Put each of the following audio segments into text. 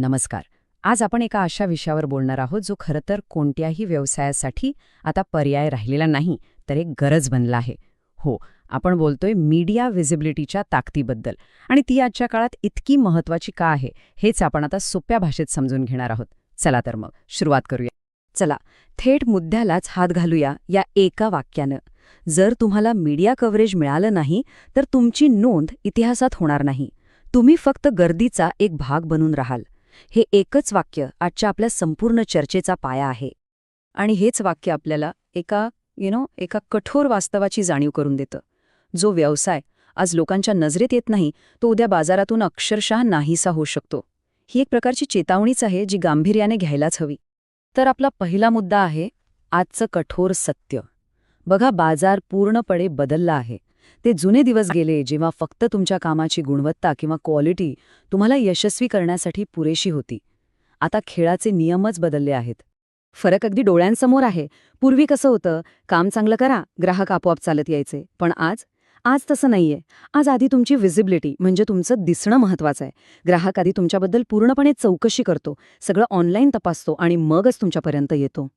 नमस्कार. आज आपण एका अशा विषयावर बोलणार आहोत जो खरं तर कोणत्याही व्यवसायासाठी आता पर्याय राहिलेला नाही तर एक गरज बनला आहे. हो आपण बोलतोय मीडिया व्हिजिबिलिटीच्या ताकदीबद्दल. आणि ती आजच्या काळात इतकी महत्वाची का आहे हेच आपण आता सोप्या भाषेत समजून घेणार आहोत. चला तर मग सुरुवात करूया. चला थेट मुद्द्यालाच हात घालूया या एका वाक्यानं. जर तुम्हाला मीडिया कव्हरेज मिळालं नाही तर तुमची नोंद इतिहासात होणार नाही. तुम्ही फक्त गर्दीचा एक भाग बनून राहाल. हे एकच वाक्य आजच्या आपल्या संपूर्ण चर्चेचा पाया आहे. आणि हेच वाक्य आपल्याला एका यु नो एका कठोर वास्तवाची जाणीव करून देतं. जो व्यवसाय आज लोकांच्या नजरेत येत नाही तो उद्या बाजारातून अक्षरशः नाहीसा होऊ शकतो. ही एक प्रकारची चेतावणीच आहे जी गांभीर्याने घ्यायलाच हवी. तर आपला पहिला मुद्दा आहे आजचं कठोर सत्य. बघा बाजार पूर्णपणे बदलला आहे. ते जुने दिवस गेले जेव्हा फक्त तुमच्या कामाची गुणवत्ता किंवा क्वालिटी तुम्हाला यशस्वी करण्यासाठी पुरेशी होती. आता खेळाचे नियमच बदलले आहेत. फरक अगदी डोळ्यांसमोर आहे. पूर्वी कसं होतं काम चांगलं करा ग्राहक आपोआप चालत यायचे. पण आज? आज तसं नाहीये. आज आधी तुमची व्हिजिबिलिटी म्हणजे तुमचं दिसणं महत्वाचं आहे. ग्राहक आधी तुमच्याबद्दल पूर्णपणे चौकशी करतो सगळं ऑनलाईन तपासतो आणि मगच तुमच्यापर्यंत येतो.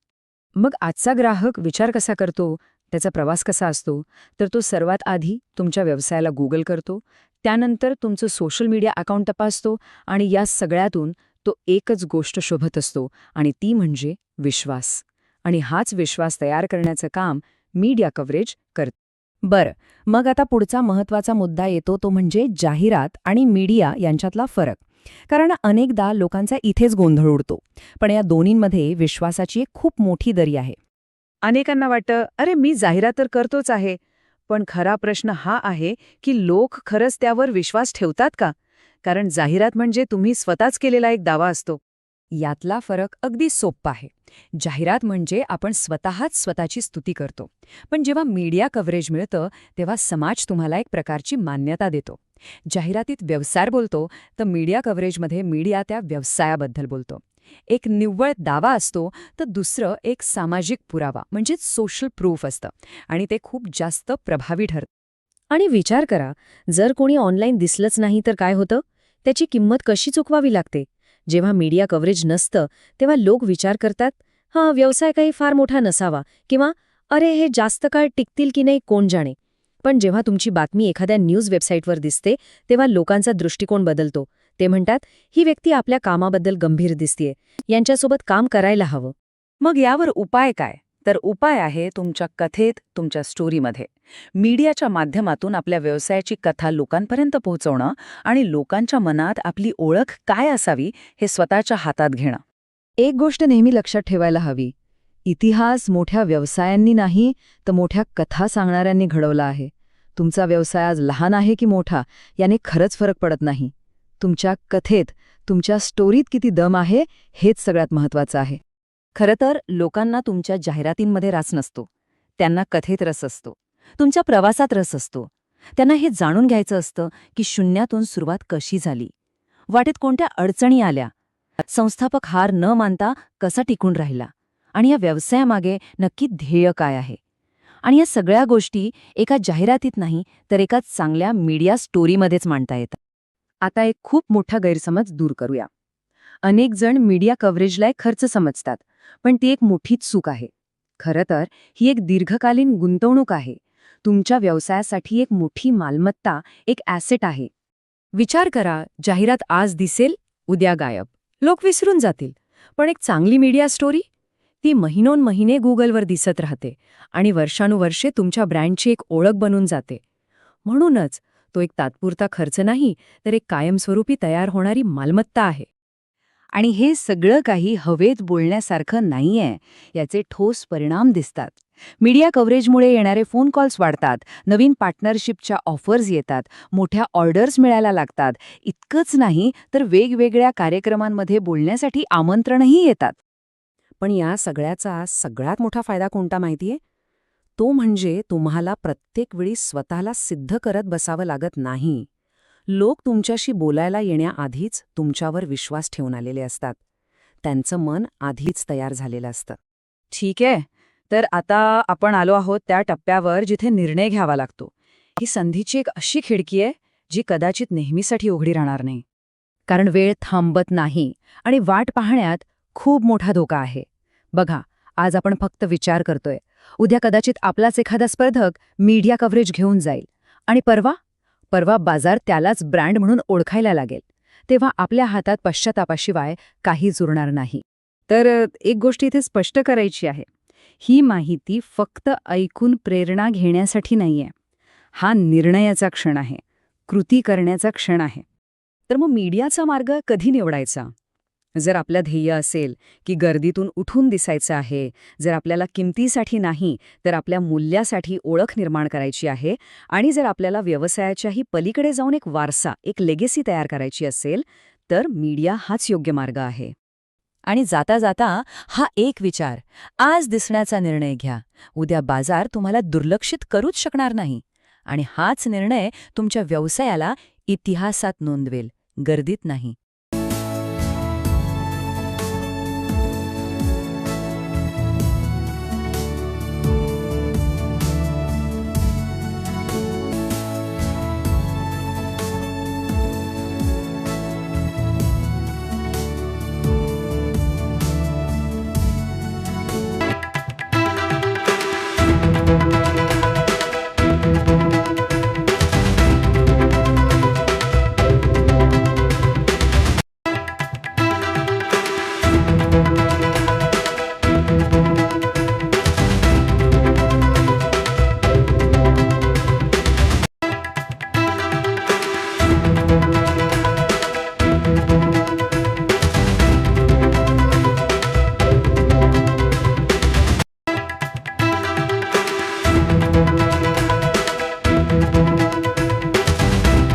मग आजचा ग्राहक विचार कसा करतो? त्याचा प्रवास कसा असतो तर तो सर्वात आधी तुमच्या व्यवसायाला गुगल करतो त्यानंतर तुमचं सोशल मीडिया अकाउंट तपासतो आणि या सगळ्यातून तो एकच गोष्ट शोभत असतो आणि ती म्हणजे विश्वास. आणि हाच विश्वास तयार करण्याचं काम मीडिया कव्हरेज करत. बरं मग आता पुढचा महत्त्वाचा मुद्दा येतो तो म्हणजे जाहिरात आणि मीडिया यांच्यातला फरक. कारण अनेकदा लोकांचा इथेच गोंधळ उडतो. पण या दोन्हींमध्ये विश्वासाची एक खूप मोठी दरी आहे. अनेकांना वाटतं अरे मी जाहिरात तर करतोच आहे पण खरा प्रश्न हा आहे की लोक खरंच त्यावर विश्वास ठेवतात का? कारण जाहिरात म्हणजे तुम्ही स्वतःच केलेला एक दावा असतो. यातला फरक अगदी सोप्पा आहे. जाहिरात म्हणजे आपण स्वतःच स्वतःची स्तुती करतो. पण जेव्हा मीडिया कव्हरेज मिळतं तेव्हा समाज तुम्हाला एक प्रकारची मान्यता देतो. जाहिरातीत व्यवसाय बोलतो तर मीडिया कव्हरेजमध्ये मीडिया त्या व्यवसायाबद्दल बोलतो. एक निव्वळ दावा असतो तर दुसरं एक सामाजिक पुरावा म्हणजेच सोशल प्रूफ असतं. आणि ते खूप जास्त प्रभावी ठरतं. आणि विचार करा जर कोणी ऑनलाईन दिसलंच नाही तर काय होतं? त्याची किंमत कशी चुकवावी लागते? जेव्हा मीडिया कव्हरेज नसतं तेव्हा लोक विचार करतात हां व्यवसाय काही फार मोठा नसावा किंवा अरे हे जास्त काळ टिकतील की नाही कोण जाणे? पण जेव्हा तुमची बातमी एखाद्या न्यूज वेबसाईटवर दिसते तेव्हा लोकांचा दृष्टिकोन बदलतो. ते म्हणतात ही व्यक्ती आपल्या कामाबद्दल गंभीर दिसतीये. यांच्यासोबत काम करायला हवं. मग यावर उपाय काय? तर उपाय आहे तुमच्या कथेत तुमच्या स्टोरीमध्ये. मीडियाच्या माध्यमातून आपल्या व्यवसायाची कथा लोकांपर्यंत पोहोचवणं आणि लोकांच्या मनात आपली ओळख काय असावी हे स्वतःच्या हातात घेणं. एक गोष्ट नेहमी लक्षात ठेवायला हवी. इतिहास मोठ्या व्यवसायांनी नाही तर मोठ्या कथा सांगणाऱ्यांनी घडवला आहे. तुमचा व्यवसाय आज लहान आहे की मोठा याने खरंच फरक पडत नाही. तुमच्या कथेत तुमच्या स्टोरीत किती दम आहे हेच सगळ्यात महत्वाचं आहे. खरं तर लोकांना तुमच्या जाहिरातींमध्ये रास नसतो. त्यांना कथेत रस असतो. तुमच्या प्रवासात रस असतो. त्यांना हे जाणून घ्यायचं असतं की शून्यातून सुरुवात कशी झाली. वाटेत कोणत्या अडचणी आल्या? संस्थापक हार न मानता कसा टिकून राहिला? आणि या व्यवसायामागे नक्की ध्येय काय आहे? आणि या सगळ्या गोष्टी एका जाहिरातीत नाही तर एका चांगल्या मीडिया स्टोरीमध्येच मांडता येतात. आता एक खूप मोठा गैरसमज दूर करूया. अनेक जण मीडिया कव्हरेजला एक खर्च समजतात पण ती एक मोठीच चूक आहे. खरं तर ही एक दीर्घकालीन गुंतवणूक आहे. तुमच्या व्यवसायासाठी एक मोठी मालमत्ता एक ॲसेट आहे. विचार करा जाहिरात आज दिसेल उद्या गायब. लोक विसरून जातील. पण एक चांगली मीडिया स्टोरी? ती महिनोन महिने गुगलवर दिसत राहते आणि वर्षानुवर्षे तुमच्या ब्रँडची एक ओळख बनून जाते. म्हणूनच तो एक तात्पुरता खर्च नाही तर एक कायमस्वरूपी तयार होणारी मालमत्ता आहे. आणि हे सगळं काही हवेत बोलण्यासारखं नाहीये याचे ठोस परिणाम दिसतात. मीडिया कव्हरेजमुळे येणारे फोन कॉल्स वाढतात नवीन पार्टनरशिपच्या ऑफर्स येतात मोठ्या ऑर्डर्स मिळायला लागतात. इतकंच नाही तर वेगवेगळ्या कार्यक्रमांमध्ये बोलण्यासाठी आमंत्रणही येतात. पण या सगळ्याचा सगळ्यात मोठा फायदा कोणता माहितीये? तो म्हणजे तुम्हाला प्रत्येक वेळी स्वतःला सिद्ध करत बसावं लागत नाही. लोक तुमच्याशी बोलायला येण्याआधीच तुमच्यावर विश्वास ठेवून आलेले असतात. त्यांचं मन आधीच तयार झालेलं असतं. ठीक आहे. तर आता आपण आलो आहोत त्या टप्प्यावर जिथे निर्णय घ्यावा लागतो. ही संधीची एक अशी खिडकी आहे जी कदाचित नेहमीसाठी उघडी राहणार नाही. कारण वेळ थांबत नाही आणि वाट पाहण्यात खूप मोठा धोका आहे. बघा आज आपण फक्त विचार करतोय. उद्या कदाचित आपलाच एखादा स्पर्धक मीडिया कव्हरेज घेऊन जाईल. आणि परवा? परवा बाजार त्यालाच ब्रँड म्हणून ओळखायला लागेल. तेव्हा आपल्या हातात पश्चातापाशिवाय काही जुरणार नाही. तर एक गोष्ट इथे स्पष्ट करायची आहे. ही माहिती फक्त ऐकून प्रेरणा घेण्यासाठी नाहीये. हा निर्णयाचा क्षण आहे. कृती करण्याचा क्षण आहे. तर मग मीडियाचा मार्ग कधी निवडायचा? जर आपलं ध्येय असेल की गर्दीतून उठून दिसायचं आहे जर आपल्याला किमतीसाठी नाही तर आपल्या मूल्यासाठी ओळख निर्माण करायची आहे आणि जर आपल्याला व्यवसायाच्याही पलीकडे जाऊन एक वारसा एक लेगेसी तयार करायची असेल तर मीडिया हाच योग्य मार्ग आहे. आणि जाता जाता हा एक विचार आज दिसण्याचा निर्णय घ्या. उद्या बाजार तुम्हाला दुर्लक्षित करूच शकणार नाही. आणि हाच निर्णय तुमच्या व्यवसायाला इतिहासात नोंदवेल गर्दीत नाही.